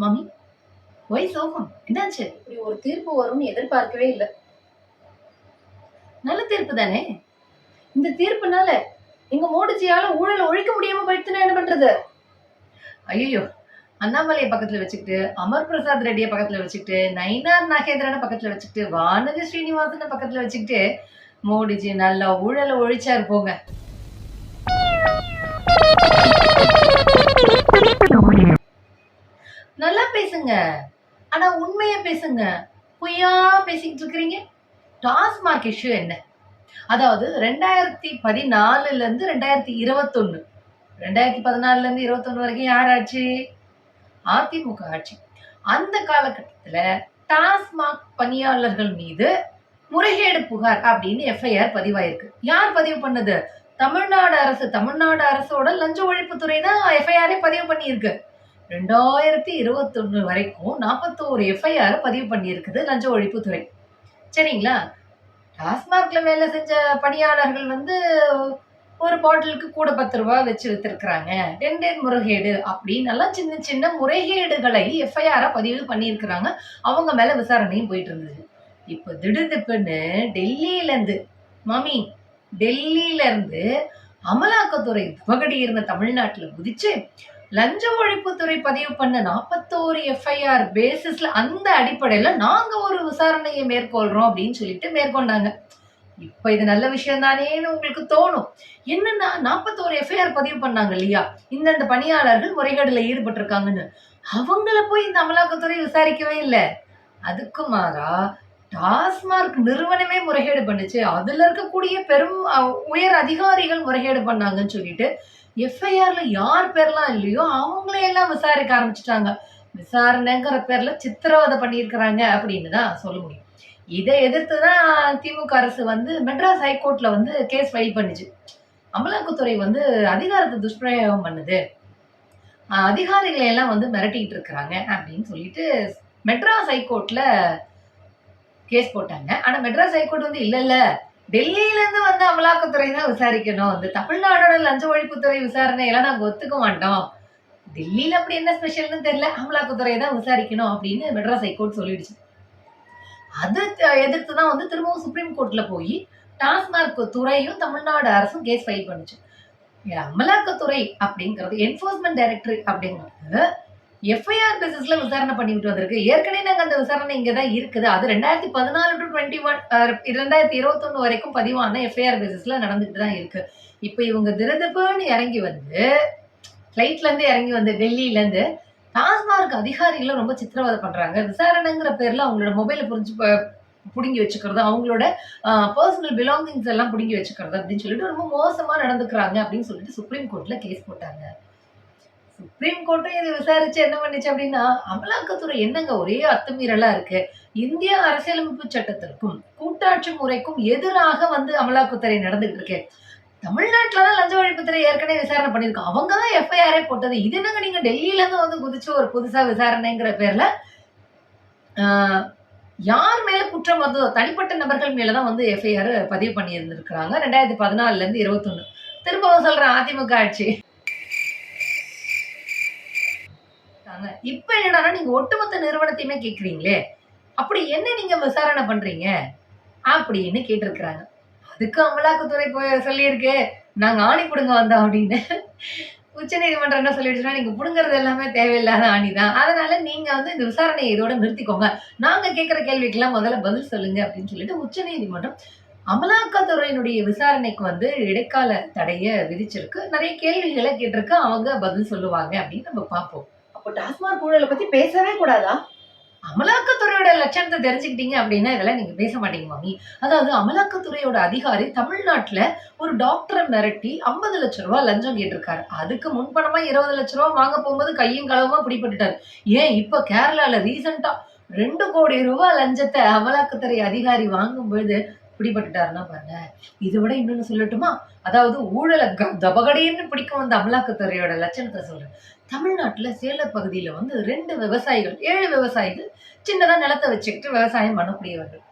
மாமி ஒய் சோகம் என்னாச்சு? இப்படி ஒரு தீர்ப்பு வரும்னு எதிர்பார்க்கவே இல்லை. நல்ல தீர்ப்பு தானே? இந்த தீர்ப்புனால எங்க மோடிஜியால ஊழலை ஒழிக்க முடியாம போயிடுச்சுன்னா என்ன பண்றது? ஐயோ அண்ணாமலையை பக்கத்துல வச்சுக்கிட்டு அமர் பிரசாத் ரெட்டியை பக்கத்துல வச்சுக்கிட்டு நயினார் நாகேந்திரனை பக்கத்துல வச்சுக்கிட்டு வானதி ஸ்ரீனிவாசனை பக்கத்துல வச்சுக்கிட்டு மோடிஜி நல்லா ஊழலை ஒழிச்சாரு போங்க. நல்லா பேசுங்க. ஆனா உண்மையை பேசுங்க. பொய்யா பேசிக்கிட்டு இருக்கிறீங்க? டாஸ்மார்க் இஷ்யூ என்ன? அதாவது ரெண்டாயிரத்தி பதினாலுல இருந்து ரெண்டாயிரத்தி இருபத்தொன்னு. ரெண்டாயிரத்தி பதினாலுல இருந்து இருபத்தொன்னு வரைக்கும் யார் ஆட்சி அதிமுக ஆட்சி. அந்த காலகட்டத்தில் டாஸ்மாக் பணியாளர்கள் மீது முறைகேடு புகார் அப்படின்னு எஃப்ஐஆர் பதிவாயிருக்கு. யார் பதிவு பண்ணது? தமிழ்நாடு அரசு. தமிழ்நாடு அரசோட லஞ்ச ஒழிப்புத்துறை தான் எஃப்ஐஆரே பதிவு பண்ணியிருக்கு. ரெண்டாயிரத்தி இருபத்தொன்று வரைக்கும் நாற்பத்தோரு எஃப்ஐஆர் பதிவு பண்ணியிருக்குது லஞ்ச ஒழிப்புத்துறை. சரிங்களா? டாஸ்மார்க்ல வேலை செஞ்ச பணியாளர்கள் வந்து ஒரு பாட்டிலுக்கு கூட பத்து ரூபாய் வச்சு வித்துருக்குறாங்க. டெண்டர் முறைகேடு அப்படி நல்லா சின்ன சின்ன முறைகேடுகளை எஃப்ஐஆரா பதிவு பண்ணியிருக்கிறாங்க. அவங்க மேல விசாரணையும் போயிட்டு இருந்தது இப்போ திடுதிப்புன்னு டெல்லியிலேருந்து மாமி டெல்லியிலேருந்து அமலாக்கத்துறை துவகடி இருந்த தமிழ்நாட்டில் குதிச்சு லஞ்ச ஒழிப்புத்துறை பதிவு பண்ண நாற்பத்தோரு எஃப்ஐஆர் பேசிஸ்ல அந்த அடிப்படையில நாங்க ஒரு விசாரணையை மேற்கொள்றோம் அப்படின்னு சொல்லிட்டு மேற்கொண்டாங்க. இப்ப இது நல்ல விஷயம் தானேன்னு உங்களுக்கு தோணும். என்னன்னா நாற்பத்தோரு எஃப்ஐஆர் பதிவு பண்ணாங்க இல்லையா? இந்தந்த பணியாளர்கள் முறைகேடுல ஈடுபட்டிருக்காங்கன்னு. அவங்கள போய் இந்த அமலாக்கத்துறை விசாரிக்கவே இல்லை. அதுக்கு மாறா டாஸ்மார்க் நிறுவனமே முறைகேடு பண்ணுச்சு. அதுல இருக்கக்கூடிய பெரும் உயர் அதிகாரிகள் முறைகேடு பண்ணாங்கன்னு சொல்லிட்டு எஃப்ஐஆர்ல யார் பேர்லாம் இல்லையோ அவங்களே எல்லாம் விசாரிக்க ஆரம்பிச்சிட்டாங்க. விசாரணைங்கிற பேர்ல சித்திரவதை பண்ணியிருக்கிறாங்க அப்படின்னு தான் சொல்ல முடியும். இதை எதிர்த்து தான் திமுக அரசு வந்து மெட்ராஸ் ஹைகோர்ட்ல வந்து கேஸ் ஃபைல் பண்ணுச்சு. அமலாக்கத்துறை வந்து அதிகாரத்தை துஷ்பிரயோகம் பண்ணுது. அதிகாரிகளை எல்லாம் வந்து மிரட்டிட்டு இருக்கிறாங்க அப்படின்னு சொல்லிட்டு மெட்ராஸ் ஹைகோர்ட்ல கேஸ் போட்டாங்க. ஆனா மெட்ராஸ் ஹைகோர்ட் வந்து இல்லை இல்லை டெல்லியில இருந்து வந்து அமலாக்கத்துறை தான் விசாரிக்கணும். இந்த தமிழ்நாடோட லஞ்ச ஒழிப்புத்துறை விசாரணை எல்லாம் நாங்க ஒத்துக்க மாட்டோம். டெல்லியில அப்படி என்ன ஸ்பெஷல்னு தெரியல. அமலாக்கத்துறை தான் விசாரிக்கணும் அப்படின்னு மெட்ராஸ் ஹைகோர்ட் சொல்லிடுச்சு. அது எதிர்த்து தான் வந்து திரும்பவும் சுப்ரீம் கோர்ட்ல போய் டாஸ்மார்க் துறையும் தமிழ்நாடு அரசும் கேஸ் ஃபைல் பண்ணுச்சு. அமலாக்கத்துறை அப்படிங்கிறது என்ஃபோர்ஸ்மெண்ட் டைரக்டரேட் அப்படிங்கிறது எஃப்ஐஆர் பேசிஸ்ல விசாரணை பண்ணிட்டு வந்திருக்கு. ஏற்கனவே நாங்கள் அந்த விசாரணை இங்கே தான் இருக்குது. அது ரெண்டாயிரத்தி பதினாலு டு டுவெண்ட்டி ஒன் ரெண்டாயிரத்தி இருபத்தொன்னு வரைக்கும் பதிவான எஃப்ஐஆர் பேசிஸ்ல நடந்துட்டு தான் இருக்கு. இப்போ இவங்க திருதுப்புன்னு இறங்கி வந்து ஃப்ளைட்லேருந்து இறங்கி வந்து டெல்லியிலேருந்து டாஸ்மார்க் அதிகாரிகளும் ரொம்ப சித்திரவதை பண்ணுறாங்க விசாரணைங்கிற பேரில் அவங்களோட மொபைலை புரிஞ்சு ப- வச்சுக்கிறது அவங்களோட பர்சனல் பிலாங்கிங்ஸ் எல்லாம் பிடுங்கி வச்சுக்கிறது அப்படின்னு சொல்லிட்டு ரொம்ப மோசமாக நடந்துக்கிறாங்க அப்படின்னு சொல்லிட்டு சுப்ரீம் கோர்ட்டில் கேஸ் போட்டாங்க. சுப்ரீம் கோர்ட்டும் இதை விசாரிச்சு என்ன பண்ணுச்சு அப்படின்னா அமலாக்கத்துறை என்னங்க ஒரே அத்துமீறலா இருக்கு? இந்திய அரசியலமைப்பு சட்டத்திற்கும் கூட்டாட்சி முறைக்கும் எதிராக வந்து அமலாக்கத்துறை நடந்துட்டு இருக்கு. தமிழ்நாட்டுல தான் லஞ்ச ஒழிப்புத்துறை ஏற்கனவே விசாரணை பண்ணிருக்கோம் அவங்க தான் எஃப்ஐஆரே போட்டது. இது என்னங்க நீங்க டெல்லியில இருந்து வந்து குதிச்சு ஒரு புதுசா விசாரணைங்கிற பேர்ல? ஆஹ், யார் மேல குற்றம் வந்ததோ தனிப்பட்ட நபர்கள் மேலதான் வந்து எஃப்ஐஆர் பதிவு பண்ணி இருந்திருக்கிறாங்க ரெண்டாயிரத்தி பதினாலுல இருந்து இருபத்தொன்னு. திரும்பவும் சொல்றேன் அதிமுக ஆட்சி. இப்ப என்னடான்னா நீங்க ஒட்டுமொத்த நிறுவனத்தையுமே கேக்குறீங்களே அப்படி என்ன நீங்க விசாரணை பண்றீங்க? அப்படின்னு கேட்டிருக்கிறாங்க. அதுக்கு அமலாக்கத்துறை போய் சொல்லியிருக்கு. நாங்க ஆணி பிடுங்க வந்தோம் அப்படின்னு. உச்ச நீதிமன்றம் என்ன சொல்லிடுச்சுன்னா நீங்க புடுங்கிறது எல்லாமே தேவையில்லாத ஆணி தான். அதனால நீங்க வந்து இந்த விசாரணையை இதோட நிறுத்திக்கோங்க. நாங்க கேட்கிற கேள்விக்கெல்லாம் முதல்ல பதில் சொல்லுங்க அப்படின்னு சொல்லிட்டு உச்ச நீதிமன்றம் அமலாக்கத்துறையினுடைய விசாரணைக்கு வந்து இடைக்கால தடைய விதிச்சிருக்கு. நிறைய கேள்விகளை கேட்டிருக்கு. அவங்க பதில் சொல்லுவாங்க அப்படின்னு நம்ம பார்ப்போம். அப்போ டாஸ்மாக் ஊழலை பத்தி பேசவே கூடாதா? அமலாக்கத்துறையோட லட்சணத்தை தெரிஞ்சுக்கிட்டீங்க அப்படின்னா இதெல்லாம் நீங்க பேச மாட்டீங்க மாமி. அதாவது அமலாக்கத்துறையோட அதிகாரி தமிழ்நாட்டுல ஒரு டாக்டரை மிரட்டி ஐம்பது லட்ச ரூபா லஞ்சம் கேட்டிருக்காரு. அதுக்கு முன்பணமா இருபது லட்ச ரூபா வாங்க போகும்போது கையும் களவுமா பிடிபட்டுட்டாரு ஏன் இப்ப கேரளால ரீசெண்டா ரெண்டு கோடி ரூபாய் லஞ்சத்தை அமலாக்கத்துறை அதிகாரி வாங்கும்போது பிடிபட்டுட்டாருன்னா பாருங்க. இதை விட இன்னொன்னு சொல்லட்டுமா? அதாவது ஊழலை க- தபகடைன்னு பிடிக்க வந்த அமலாக்கத்துறையோட லட்சணத்தை சொல்றேன். தமிழ்நாட்டில் சேலர் பகுதியில் வந்து ரெண்டு விவசாயிகள் ஏழு விவசாயிகள் சின்னதாக நிலத்தை வச்சுக்கிட்டு விவசாயம் பண்ணக்கூடியவர்கள்.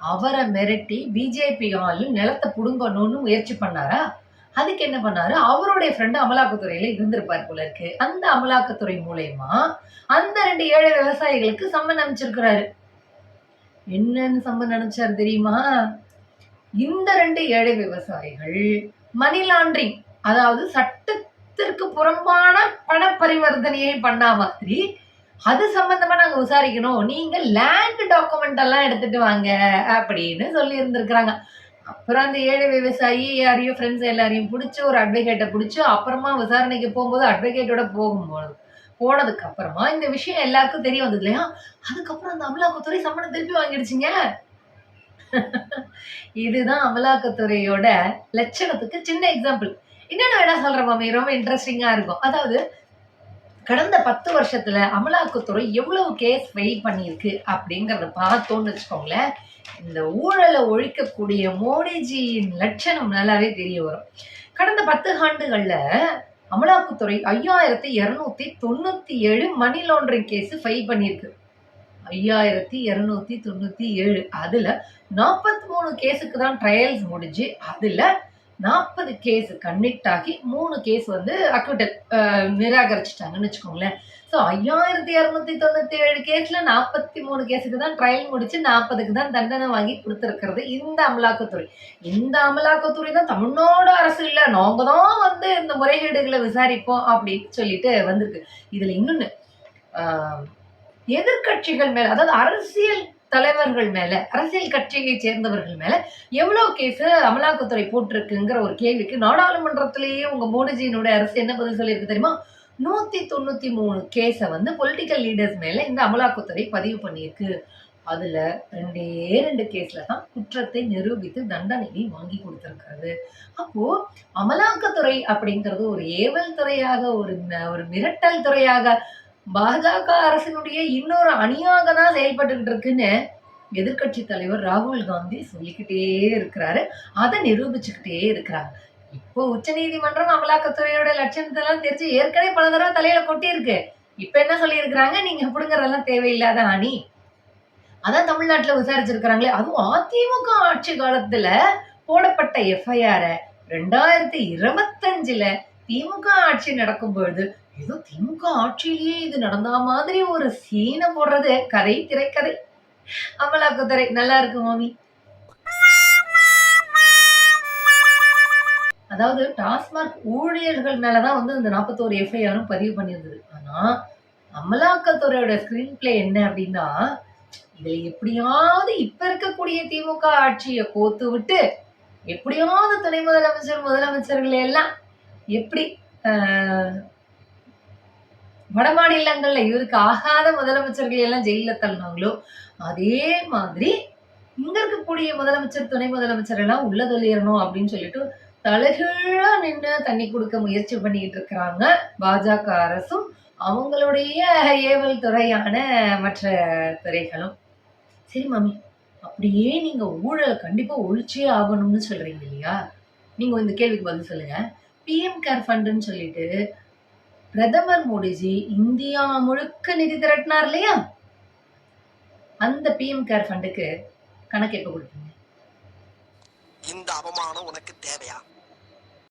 அவரை மிரட்டி பிஜேபி ஆளும் நிலத்தை புடுங்கணும்னு முயற்சி பண்ணாரா? அதுக்கு என்ன பண்ணாரு? அவருடைய ஃப்ரெண்டு அமலாக்கத்துறையில இருந்திருப்பார் போல இருக்கு. அந்த அமலாக்கத்துறை மூலயமா அந்த ரெண்டு ஏழை விவசாயிகளுக்கு சம்மன் அமைச்சிருக்கிறாரு என்னன்னு சம்மன் நினைச்சாரு தெரியுமா? இந்த ரெண்டு ஏழை விவசாயிகள் மணி லாண்டரிங் அதாவது சட்டத்திற்கு புறம்பான பண பரிவர்த்தனையை பண்ணா மாதிரி அது சம்பந்தமா நாங்க விசாரிக்கணும். நீங்க லேண்ட் டாக்குமெண்ட் எல்லாம் எடுத்துட்டு வாங்க அப்படின்னு சொல்லி இருந்திருக்கிறாங்க அப்புறம் அந்த ஏழை விவசாயி யாரையும் ஃப்ரெண்ட்ஸ் எல்லாரையும் பிடிச்சி ஒரு அட்வொகேட்டை பிடிச்சி அப்புறமா விசாரணைக்கு போகும்போது அட்வொகேட்டோட போகும்போது போனதுக்கு அப்புறமா இந்த விஷயம் எல்லாருக்கும் தெரிய வந்தது இல்லையா? அதுக்கப்புறம் அந்த அமலாக்கத்துறை சம்மணம் திருப்பி வாங்கிடுச்சிங்க. இதுதான் அமலாக்கத்துறையோட லட்சணத்துக்கு சின்ன எக்ஸாம்பிள் இன்னொன்னு வேணா சொல்றேன் மாமி ரொம்ப இன்ட்ரெஸ்டிங்கா இருக்கும். அதாவது கடந்த பத்து வருஷத்துல அமலாக்கத்துறை எவ்வளவு கேஸ் ஃபைல் பண்ணியிருக்கு அப்படிங்கறத பார்த்தோம்னு வச்சுக்கோங்களேன் இந்த ஊழலை ஒழிக்கக்கூடிய மோடிஜியின் லட்சணம் நல்லாவே தெரிய வரும். கடந்த பத்து ஆண்டுகள்ல அமலாக்கத்துறை ஐயாயிரத்தி இரநூத்தி தொண்ணூத்தி ஏழு மணி லாண்டரிங் கேஸ் ஃபைல் பண்ணியிருக்கு. ஐயாயிரத்தி இரநூத்தி தொண்ணூத்தி ஏழு. அதுல நாற்பத்தி மூணு கேஸுக்கு தான் ட்ரையல்ஸ் முடிஞ்சு அதுல நாற்பது கேஸ் கன்விக்ட் ஆகி மூணு கேஸ் வந்து அக்விட்டல் நிராகரிச்சிட்டாங்கன்னு வச்சுக்கோங்களேன். ஸோ ஐயாயிரத்தி இரநூத்தி தொண்ணூத்தி ஏழு கேஸ்ல நாற்பத்தி மூணு கேஸுக்கு தான் ட்ரையல் முடிச்சு நாற்பதுக்கு தான் தண்டனை வாங்கி கொடுத்துருக்கிறது இந்த அமலாக்கத்துறை. இந்த அமலாக்கத்துறை தான் தமிழ்நாடு அரசு இல்லை நாங்க தான் வந்து இந்த முறைகேடுகளை விசாரிப்போம் அப்படின்னு சொல்லிட்டு வந்திருக்கு. இதுல இன்னொன்று எதிர்கட்சிகள் எதிர்க்கட்சிகள் மேல அதாவது அரசியல் தலைவர்கள் மேல அரசியல் கட்சியை சேர்ந்தவர்கள் மேல எவ்வளவு கேஸ் அமலாக்கத்துறை போட்டிருக்குங்கிற ஒரு கேள்விக்கு நாடாளுமன்றத்திலேயே உங்க மோடிஜியினுடைய அரசு என்ன பதில் சொல்லியிருக்கு தெரியுமா? நூத்தி தொண்ணூத்தி மூணு கேஸை வந்து பொலிட்டிக்கல் லீடர்ஸ் மேல இந்த அமலாக்கத்துறை பதிவு பண்ணியிருக்கு. அதுல ரெண்டே ரெண்டு கேஸ்ல தான் குற்றத்தை நிரூபித்து தண்டனையை வாங்கி கொடுத்துருக்காரு. அப்போ அமலாக்கத்துறை அப்படிங்கிறது ஒரு ஏவல் துறையாக ஒரு ஒரு மிரட்டல் துறையாக பாஜக அரசினுடைய இன்னொரு அணியாக தான் செயல்பட்டு இருக்குன்னு எதிர்க்கட்சி தலைவர் ராகுல் காந்தி சொல்லிக்கிட்டே இருக்கிறாரு. அதை நிரூபிச்சுக்கிட்டே இருக்கிறார் இப்போ உச்சநீதிமன்றம் அமலாக்கத்துறையோட லட்சணத்தை எல்லாம் தெரிஞ்சு ஏற்கனவே பல தடவை தலையில கொட்டியிருக்கு. இப்ப என்ன சொல்லியிருக்கிறாங்க? நீங்க புடுங்கறதெல்லாம் தேவையில்லாத அணி. அதான் தமிழ்நாட்டுல விசாரிச்சிருக்கிறாங்களே. அதுவும் அதிமுக ஆட்சி காலத்துல போடப்பட்ட எஃப்ஐஆரை ரெண்டாயிரத்தி இருபத்தஞ்சுல திமுக ஆட்சி நடக்கும் பொழுது ஏதோ திமுக ஆட்சியிலேயே இது நடந்த மாதிரி ஒரு சீனை போடுறது. கதை திரைக்கதை. அமலாக்கத்துறை நல்லா இருக்கு மாமி. அதாவது டாஸ்மாக் ஊழியர்கள் மேலதான் வந்து இந்த நாற்பத்தோரு எஃப்ஐஆரும் பதிவு பண்ணியிருந்தது. ஆனா அமலாக்கத்துறையோட ஸ்கிரீன் பிளே என்ன அப்படின்னா இதுல எப்படியாவது இப்ப இருக்கக்கூடிய திமுக ஆட்சியை கோத்து விட்டு எப்படியாவது துணை முதலமைச்சர் முதலமைச்சர்களை எல்லாம் எப்படி ஆஹ், வட மாநிலங்கள்ல இவருக்கு ஆகாத முதலமைச்சர்கள் எல்லாம் ஜெயில தள்ளினாங்களோ அதே மாதிரி இங்க இருக்கக்கூடிய முதலமைச்சர் துணை முதலமைச்சர் எல்லாம் உள்ள தொழியணும் அப்படின்னு சொல்லிட்டு தலைகீழா நின்று தண்ணி கொடுக்க முயற்சி பண்ணிட்டு இருக்கிறாங்க. பாஜக அரசும் அவங்களுடைய ஏவல் துறையான மற்ற துறைகளும். சரி மாமி அப்படியே நீங்க ஊழல் கண்டிப்பா ஒழிச்சே ஆகணும்னு சொல்றீங்க இல்லையா? நீங்க இந்த கேள்விக்கு பதில் சொல்லுங்க. பிஎம் கேர் ஃபண்டுன்னு சொல்லிட்டு பிரதமர் மோடிஜி இந்தியா முழுக்க நிதி திரட்டினார் இல்லையா? அந்த பிஎம் கேர் ஃபண்டுக்கு கணக்கு எப்ப கொடுப்பீங்க. இந்த அவமானம் உனக்கு தேவையா?